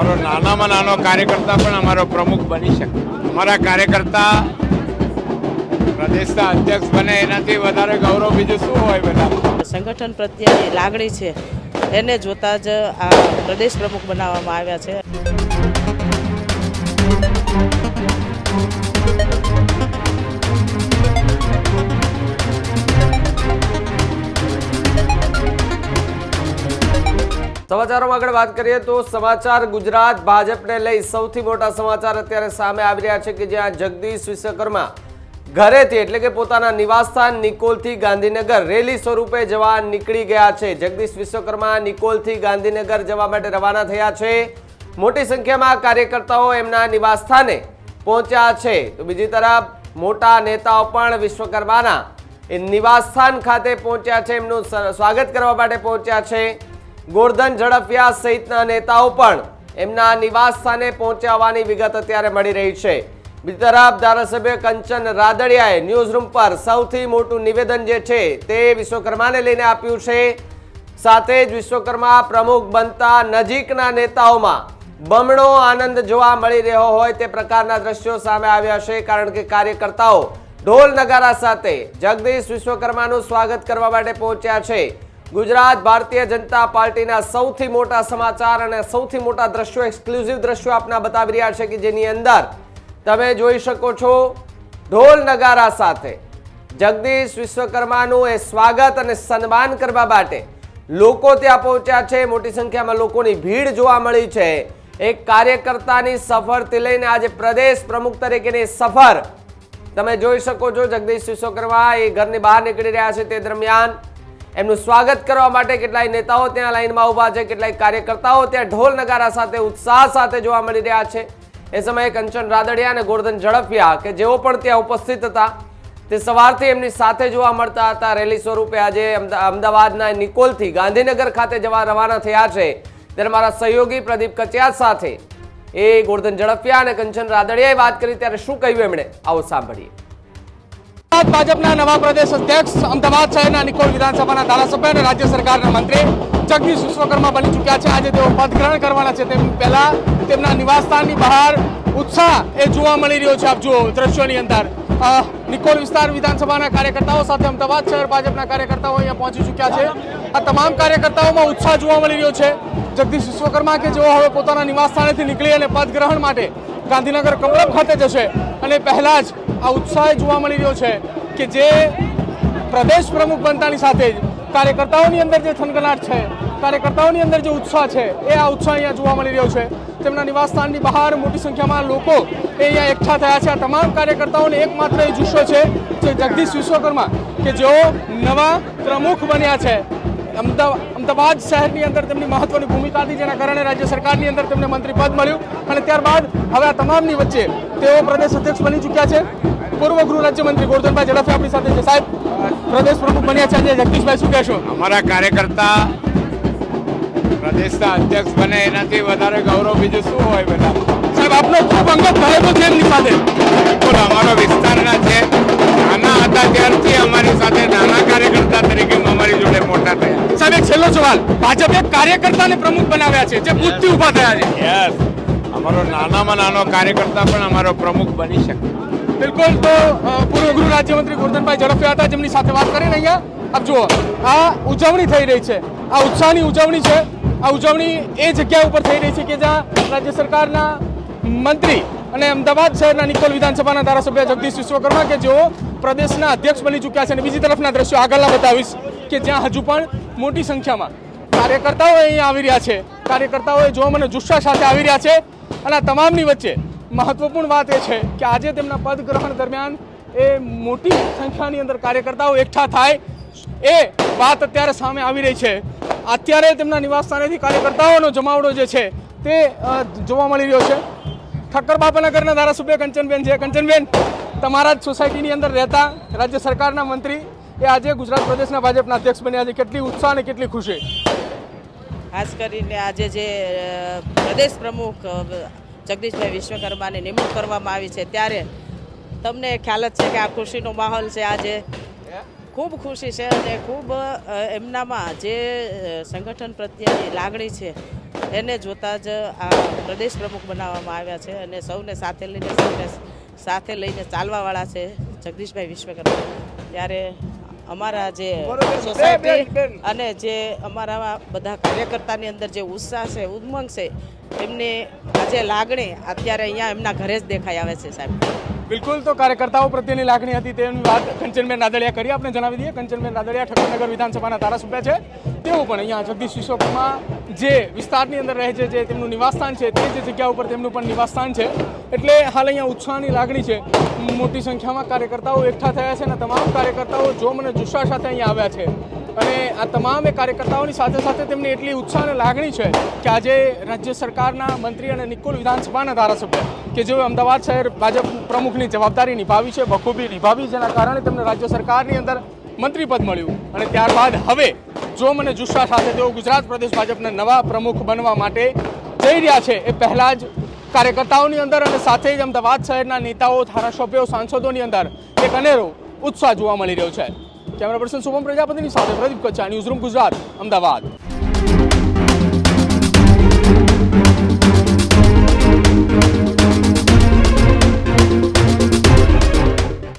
અમારો નાનામાં નાનો કાર્યકર્તા પણ અમારો પ્રમુખ બની શકે. અમારા કાર્યકર્તા પ્રદેશના અધ્યક્ષ બને, એનાથી વધારે ગૌરવ બીજું શું હોય બધા? સંગઠન પ્રત્યેની લાગણી છે. એને જોતા જ આ પ્રદેશ પ્રમુખ બનાવવામાં આવ્યા છે. સમાચારોમાં આગળ વાત કરીએ તો સમાચાર ગુજરાત ભાજપને લઈ સૌથી મોટા સમાચાર અત્યારે સામે આવી રહ્યા છે કે જ્યાં જગદીશ વિશ્વકર્મા ઘરેથી એટલે કે પોતાના નિવાસસ્થાન નિકોલથી ગાંધીનગર રેલી સ્વરૂપે જવા નીકળી ગયા છે. જગદીશ વિશ્વકર્મા નિકોલથી ગાંધીનગર જવા માટે રવાના થયા છે. મોટી સંખ્યામાં કાર્યકર્તાઓ એમના નિવાસસ્થાને પહોંચ્યા છે. તો બીજી તરફ મોટા નેતાઓ પણ વિશ્વકર્માના એ નિવાસસ્થાન ખાતે પહોંચ્યા છે. એમનું સ્વાગત કરવા માટે પહોંચ્યા છે. ગોરધન ઝડપિયા સહિતના નેતાઓ પણ એમના નિવાસ સ્થાને પહોંચાવાની વિગત અત્યારે મળી રહી છે. બીજી તરફ ધારાસભ્ય કંચન રાદડિયાએ ન્યૂઝ રૂમ પર સૌથી મોટું નિવેદન જે છે તે વિશ્વકર્માને લઈને આપ્યું છે. સાથે જ વિશ્વકર્મા પ્રમુખ બનતા નજીકના નેતાઓમાં બમણો આનંદ જોવા મળી રહ્યો હોય તે પ્રકારના દ્રશ્યો સામે આવ્યા છે. કારણ કે કાર્યકર્તાઓ ઢોલ નગારા સાથે જગદીશ વિશ્વકર્માનું સ્વાગત કરવા માટે પહોંચ્યા છે. ગુજરાત ભારતીય જનતા પાર્ટીના સૌથી મોટા સમાચાર અને સૌથી મોટા દ્રશ્યો એક્સક્લુઝિવ દ્રશ્યો આપના બતાવી રહ્યા છે કે જેની અંદર તમે જોઈ શકો છો ઢોલ નગારા સાથે. જગદીશ વિશ્વકર્માનું એ સ્વાગત અને સન્માન કરવા માટે લોકો ત્યાં પહોંચ્યા છે. મોટી સંખ્યામાં લોકોની ભીડ જોવા મળી છે. એક કાર્યકર્તાની સફરથી લઈને આજે પ્રદેશ પ્રમુખ તરીકેની સફર. તમે જોઈ શકો છો જગદીશ વિશ્વકર્મા એ ઘરની બહાર નીકળી રહ્યા છે તે દરમિયાન એમનું સ્વાગત કરવા માટે કેટલાય નેતાઓ ત્યાં લાઈનમાં ઊભા છે, કેટલાય કાર્યકર્તાઓ ત્યાં ઢોલ નગારા સાથે, ઉત્સાહ સાથે જોવા મળી રહ્યા છે. એ સમયે કંચન રાદડિયા અને ગોરધન ઝડપિયા કે જેઓ પણ ત્યાં ઉપસ્થિત હતા, તે સવારથી એમની સાથે જોવા મળતા હતા. રેલી સ્વરૂપે આજે અમદા- અમદાવાદના નિકોલથી ગાંધીનગર ખાતે જવા રવાના થયા છે. ત્યારે મારા સહયોગી પ્રદીપ કચિયા સાથે એ ગોરધન ઝડપિયા અને કંચન રાદડિયાએ વાત કરી, ત્યારે શું કહ્યું એમણે? આવો સાંભળીએ. ગુજરાત ભાજપના નવા પ્રદેશ અધ્યક્ષ અમદાવાદ શહેરના નિકોલ વિધાનસભાના ધારાસભ્ય અને રાજ્ય સરકારના મંત્રી જગદીશ વિશ્વકર્મા બની ચૂક્યા છે. આજે તેઓ પદ ગ્રહણ કરવાના છે. તેમ પહેલા તેમના નિવાસસ્થાનની બહાર ઉત્સાહ એ જોવા મળી રહ્યો છે. આપ જુઓ દ્રશ્યોની અંદર. નિકોલ વિસ્તાર વિધાનસભાના કાર્યકર્તાઓ સાથે અમદાવાદ શહેર ભાજપના કાર્યકર્તાઓ અહીંયા પહોંચી ચૂક્યા છે. આ તમામ કાર્યકર્તાઓમાં ઉત્સાહ જોવા મળી રહ્યો છે. જગદીશ વિશ્વકર્મા કે જેઓ હવે પોતાના નિવાસ સ્થાનેથી નીકળી અને પદ ગ્રહણ માટે ગાંધીનગર કમલમ ખાતે જશે. અને પહેલાં જ આ ઉત્સાહ જોવા મળી રહ્યો છે કે જે પ્રદેશ પ્રમુખ બનતાની સાથે જ કાર્યકર્તાઓની અંદર જે થનગનાટ છે, કાર્યકર્તાઓની અંદર જે ઉત્સાહ છે, એ આ ઉત્સાહ અહીંયા જોવા મળી રહ્યો છે. તેમના નિવાસસ્થાનની બહાર મોટી સંખ્યામાં લોકો એ અહીંયા એકઠા થયા છે. આ તમામ કાર્યકર્તાઓને એકમાત્ર એ જુસ્સો છે જે જગદીશ વિશ્વકર્મા કે જેઓ નવા પ્રમુખ બન્યા છે. અમદાવાદ શહેરની અંદર તેમની મહત્વની ભૂમિકા હતી જેના કારણે રાજ્ય સરકારની અંદર તેમને મંત્રી પદ મળ્યું. અને ત્યારબાદ હવે આ તમામની વચ્ચે તેઓ પ્રદેશ અધ્યક્ષ બની ચૂક્યા છે. પૂર્વ ગૃહ રાજ્યમંત્રી ગોરધનભાઈ ઝડફે આપણી સાથે છે. સાહેબ પ્રદેશ પ્રમુખ બન્યા છે આજે. જગદીશભાઈ શું કહેશો? અમારા કાર્યકર્તા પ્રદેશના અધ્યક્ષ બને એનાથી વધારે ગૌરવ બીજું શું હોય બધા? સાહેબ આપનો ખૂબ અંગત થયેલો છે એમની સાથે. છેલ્લો સવાલ ભાજપે કાર્યકર્તાને પ્રમુખ બનાવ્યા છે જે બુથથી ઊભા થયા છે. યસ અમારો નાનામાં નાનો કાર્યકર્તા પણ અમારો પ્રમુખ બની શકે. બિલકુલ તો પૂર્વ ગૃહ રાજ્યમંત્રી ગોરધનભાઈ ઝડપ્યા હતા જેમની સાથે વાત કરીને અહીંયા આપ જુઓ આ ઉજવણી થઈ રહી છે આ ઉત્સાહની ઉજવણી છે આ ઉજવણી એ જગ્યા ઉપર થઈ રહી છે કે જ્યાં રાજ્ય સરકારના મંત્રી અને અમદાવાદ શહેરના નિકોલ વિધાનસભાના ધારાસભ્ય જગદીશ વિશ્વકર્મા કે જેઓ પ્રદેશના અધ્યક્ષ બની ચૂક્યા છે અને બીજી તરફના દ્રશ્યો આગળના બતાવીશ. કે જ્યાં હજુ પણ મોટી સંખ્યામાં કાર્યકર્તાઓ અહીંયા આવી રહ્યા છે. કાર્યકર્તાઓ જોવા મને જુસ્સા સાથે આવી રહ્યા છે. અને આ તમામની વચ્ચે મહત્વપૂર્ણ વાત એ છે કે આજે તેમના પદ ગ્રહણ દરમિયાન એ મોટી સંખ્યાની અંદર કાર્યકર્તાઓ એકઠા થાય એ વાત અત્યારે સામે આવી રહી છે. અત્યારે તેમના નિવાસ સ્થાનેથી કાર્યકર્તાઓનો જમાવડો જે છે તે જોવા મળી રહ્યો છે. ઠક્કર બાપાનગરના ધારાસભ્ય કંચનબેન છે. કંચનબેન, તમારા જ સોસાયટીની અંદર રહેતા રાજ્ય સરકારના મંત્રી એ આજે ગુજરાત પ્રદેશના ભાજપના અધ્યક્ષ બન્યા. છે કેટલી ઉત્સાહ અને કેટલી ખુશી. ખાસ કરીને આજે જે પ્રદેશ પ્રમુખ જગદીશભાઈ વિશ્વકર્માની નિમણૂક કરવામાં આવી છે ત્યારે તમને ખ્યાલ જ છે કે આ ખુશીનો માહોલ છે આજે. ખૂબ ખુશી છે અને ખૂબ એમનામાં જે સંગઠન પ્રત્યેની લાગણી છે એને જોતા જ આ પ્રદેશ પ્રમુખ બનાવવામાં આવ્યા છે અને સૌને સાથે લઈને, સૌને સાથે લઈને ચાલવાવાળા છે જગદીશભાઈ વિશ્વકર્મા. ત્યારે અમારા જે સોસાયટી અને જે અમારા બધા કાર્યકર્તાની અંદર જે ઉત્સાહ છે ઉમંગ છે એમની આજે લાગણી અત્યારે અહીંયા એમના ઘરે જ દેખાઈ આવે છે સાહેબ. બિલકુલ તો કાર્યકર્તાઓ પ્રત્યેની લાગણી હતી તેની વાત કંચનબેન રાદડિયા કરી. આપણે જણાવી દઈએ કંચનબેન રાદડિયા ઠક્કરનગર વિધાનસભાના ધારાસભ્ય છે. તેઓ પણ અહીંયા જગદીશ વિશ્વકર્મા જે વિસ્તારની અંદર રહે છે જે તેમનું નિવાસસ્થાન છે તે જ જગ્યા ઉપર તેમનું પણ નિવાસસ્થાન છે. એટલે હાલ અહીંયા ઉત્સાહની લાગણી છે. મોટી સંખ્યામાં કાર્યકર્તાઓ એકઠા થયા છે અને તમામ કાર્યકર્તાઓ જોમ અને જુસ્સા સાથે અહીંયા આવ્યા છે અને આ તમામે કાર્યકર્તાઓની સાથે સાથે તેમની એટલી ઉત્સાહ અને લાગણી છે કે આજે રાજ્ય સરકારના મંત્રી અને નિકોલ વિધાનસભાના ધારાસભ્ય કે જેઓ અમદાવાદ શહેર ભાજપ પ્રમુખની જવાબદારી નિભાવી છે, બખૂબી નિભાવી જેના કારણે તેમને રાજ્ય સરકારની અંદર મંત્રીપદ મળ્યું. અને ત્યારબાદ હવે જોમ અને જુસ્સા સાથે તેઓ ગુજરાત પ્રદેશ ભાજપના નવા પ્રમુખ બનવા માટે જઈ રહ્યા છે, એ પહેલાં જ કાર્યકર્તાઓની અંદર અને સાથે જ અમદાવાદ શહેરના નેતાઓ, ધારાસભ્યો, સાંસદોની અંદર એક અનેરો ઉત્સાહ જોવા મળી રહ્યો છે. કેમેરા પર્સન શુભમ પ્રજાપતિની સાથે પ્રદીપ કચ્છા ન્યૂઝરૂમ ગુજરાત, અમદાવાદ.